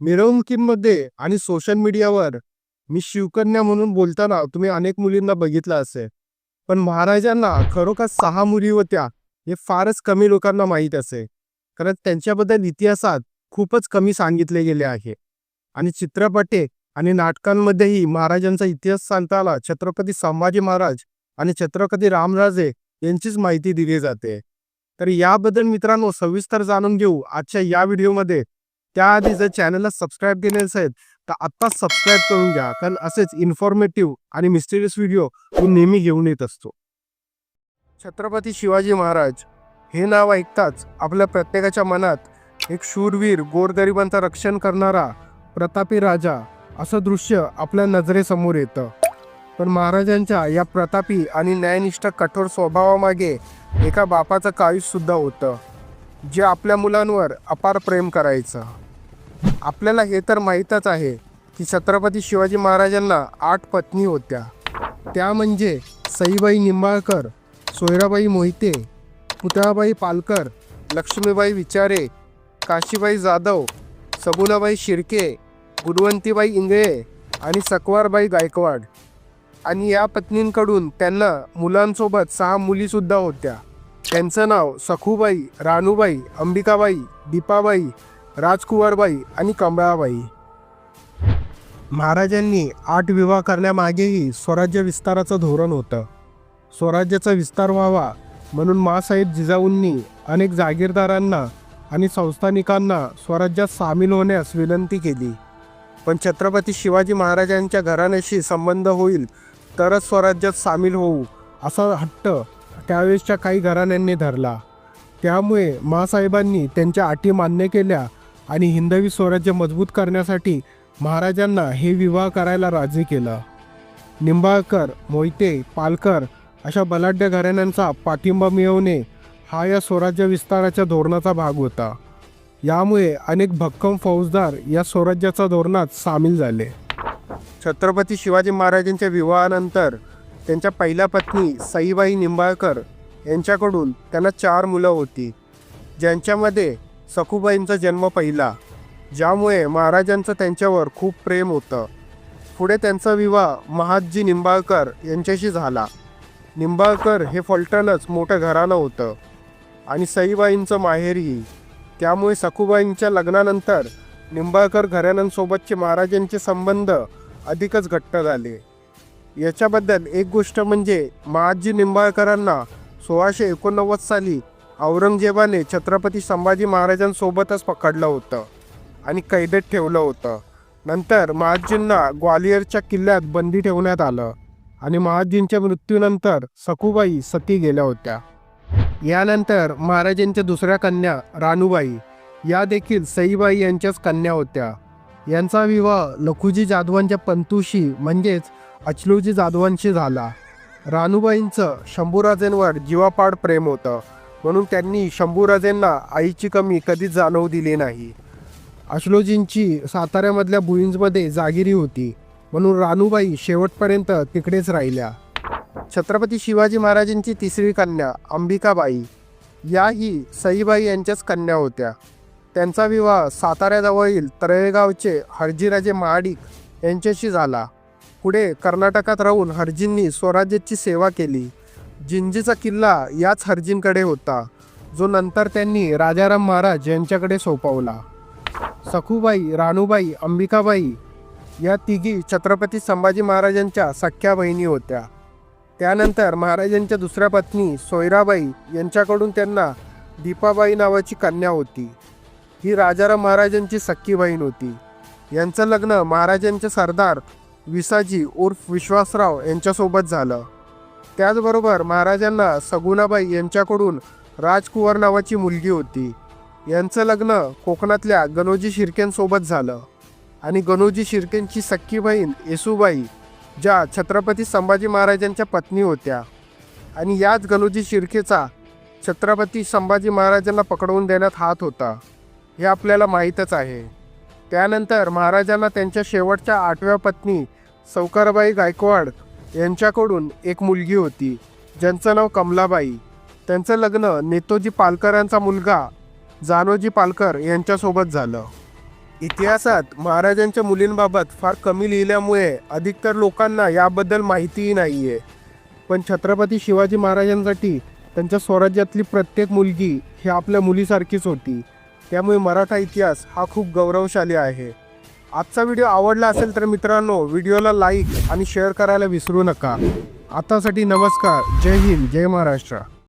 मिरवणुकीमध्ये आणि सोशल मीडियावर मी शिवकन्या म्हणून बोलताना तुम्ही अनेक मुलींना बघितलं असेल. पण महाराजांना खरोखर सहा मुली होत्या हे फारच कमी लोकांना माहीत असे कारण त्यांच्याबद्दल इतिहासात खूपच कमी सांगितले गेले आहे. आणि चित्रपटे आणि नाटकांमध्येही महाराजांचा इतिहास सांगताना छत्रपती संभाजी महाराज आणि छत्रपती रामराजे यांचीच माहिती दिली जाते. तर याबद्दल मित्रांनो सविस्तर जाणून घेऊ आजच्या या व्हिडिओमध्ये. त्याआधी जर चॅनलला सबस्क्राईब केले असेल तर आत्ताच सबस्क्राईब करून घ्या. कारण असेच इन्फॉर्मेटिव्ह आणि मिस्टेरियस व्हिडिओ मी नेहमी घेऊन येत असतो. छत्रपती शिवाजी महाराज हे नाव ऐकताच आपल्या प्रत्येकाच्या मनात एक शूरवीर गोरगरिबांचं रक्षण करणारा प्रतापी राजा असं दृश्य आपल्या नजरेसमोर येतं. पण महाराजांच्या या प्रतापी आणि न्यायनिष्ठ कठोर स्वभावामागे एका बापाचं काळीज सुद्धा होतं जे आपल्या मुलांवर अपार प्रेम करायचं. आपल्याला हे तर माहीतच आहे की छत्रपती शिवाजी महाराजांना आठ पत्नी होत्या. त्या म्हणजे सईबाई निंबाळकर सोयराबाई मोहिते पुतळाबाई पालकर लक्ष्मीबाई विचारे काशीबाई जाधव सबुलाबाई शिर्के गुणवंतीबाई इंगळे आणि सकवारबाई गायकवाड. आणि या पत्नींकडून त्यांना मुलांसोबत सहा मुलीसुद्धा होत्या. त्यांचं नाव सखूबाई रानूबाई अंबिकाबाई दीपाबाई राजकुवारबाई आणि कमळाबाई. महाराजांनी आठ विवाह करण्यामागेही स्वराज्य विस्ताराचं धोरण होतं. स्वराज्याचा विस्तार व्हावा म्हणून मासाहेब जिजाऊंनी अनेक जागीरदारांना आणि संस्थानिकांना स्वराज्यात सामील होण्यास विनंती केली. पण छत्रपती शिवाजी महाराजांच्या घराण्याशी संबंध होईल तरच स्वराज्यात सामील होऊ असा हट्ट त्यावेळेसच्या काही घराण्यांनी धरला. त्यामुळे मासाहेबांनी त्यांच्या अटी मान्य केल्या आणि हिंदवी स्वराज्य मजबूत करण्यासाठी महाराजांना हे विवाह करायला राजी केलं. निंबाळकर मोहिते पालकर अशा बलाढ्य घराण्यांचा पाठिंबा मिळवणे हा या स्वराज्य विस्ताराच्या धोरणाचा भाग होता. यामुळे अनेक भक्कम फौजदार या स्वराज्याच्या धोरणात सामील झाले. छत्रपती शिवाजी महाराजांच्या विवाहानंतर त्यांच्या पहिल्या पत्नी सईबाई निंबाळकर यांच्याकडून त्यांना चार मुलं होती. ज्यांच्यामध्ये सखूबाईंचा जन्म पहिला ज्यामुळे महाराजांचं त्यांच्यावर खूप प्रेम होतं. पुढे त्यांचा विवाह महादजी निंबाळकर यांच्याशी झाला. निंबाळकर हे फलटणच मोठं घराणं होतं आणि सईबाईंचं माहेरही. त्यामुळे सखूबाईंच्या लग्नानंतर निंबाळकर घराण्यांसोबतचे महाराजांचे संबंध अधिकच घट्ट झाले. याच्याबद्दल एक गोष्ट म्हणजे महाजी निंबाळकरांना सोळाशे एकोणनव्वद साली औरंगजेबाने छत्रपती संभाजी महाराजांसोबतच पकडलं होतं आणि कैदेत ठेवलं होतं. नंतर महाजींना ग्वालियरच्या किल्ल्यात बंदी ठेवण्यात आलं आणि महाजींच्या मृत्यूनंतर सखूबाई सती गेल्या होत्या. यानंतर महाराजांच्या दुसऱ्या कन्या रानूबाई या देखील सईबाई यांच्याच कन्या होत्या. यांचा विवाह लखुजी जाधवांच्या पंतूशी म्हणजेच अचलूजी जाधवांशी झाला. रानूबाईंचं शंभूराजेंवर जीवापाड प्रेम होतं. म्हणून त्यांनी शंभूराजेंना आईची कमी कधीच जाणवू दिली नाही. अश्लोजींची साताऱ्यामधल्या बुईंजमध्ये जागिरी होती म्हणून रानूबाई शेवटपर्यंत तिकडेच राहिल्या. छत्रपती शिवाजी महाराजांची तिसरी कन्या अंबिकाबाई याही सईबाई यांच्याच कन्या होत्या. त्यांचा विवाह साताऱ्याजवळील तळेगावचे हरजीराजे महाडिक यांच्याशी झाला. पुढे कर्नाटकात राहून हरजींनी स्वराज्याची सेवा केली. जिंजीचा किल्ला याच हरजींकडे होता जो नंतर त्यांनी राजाराम महाराज यांच्याकडे सोपवला. सखूबाई रानूबाई अंबिकाबाई या तिघी छत्रपती संभाजी महाराजांच्या सख्या बहिणी होत्या. त्यानंतर महाराजांच्या दुसऱ्या पत्नी सोयराबाई यांच्याकडून त्यांना दीपाबाई नावाची कन्या होती. ही राजाराम महाराजांची सख्खी बहीण होती. यांचं लग्न महाराजांचे सरदार विसाजी उर्फ विश्वासराव यांच्यासोबत झालं. त्याचबरोबर महाराजांना सगुणाबाई यांच्याकडून राजकुवर नावाची मुलगी होती. यांचं लग्न कोकणातल्या गणोजी शिर्केंसोबत झालं आणि गणोजी शिर्केंची सख्खी बहीण येसुबाई ज्या छत्रपती संभाजी महाराजांच्या पत्नी होत्या. आणि याच गणोजी शिर्केचा छत्रपती संभाजी महाराजांना पकडवून देण्यात हात होता. हे आपल्याला माहीतच आहे. त्यानंतर महाराजांना त्यांच्या शेवटच्या आठव्या पत्नी सौकारबाई गायकवाड यांच्याकडून एक मुलगी होती. ज्यांचं नाव कमलाबाई. त्यांचं लग्न नेतोजी पालकरांचा मुलगा जानोजी पालकर यांच्यासोबत झालं. इतिहासात महाराजांच्या मुलींबाबत फार कमी लिहिल्यामुळे अधिकतर लोकांना याबद्दल माहितीही नाही आहे पण छत्रपती शिवाजी महाराजांसाठी त्यांच्या स्वराज्यातली प्रत्येक मुलगी ही आपल्या मुलीसारखीच होती. त्यामुळे मराठा इतिहास हा खूप गौरवशाली आहे. आजचा व्हिडिओ आवडला असेल तर मित्रांनो व्हिडिओला लाईक आणि शेअर करायला विसरू नका. आतासाठी नमस्कार. जय हिंद जय महाराष्ट्र.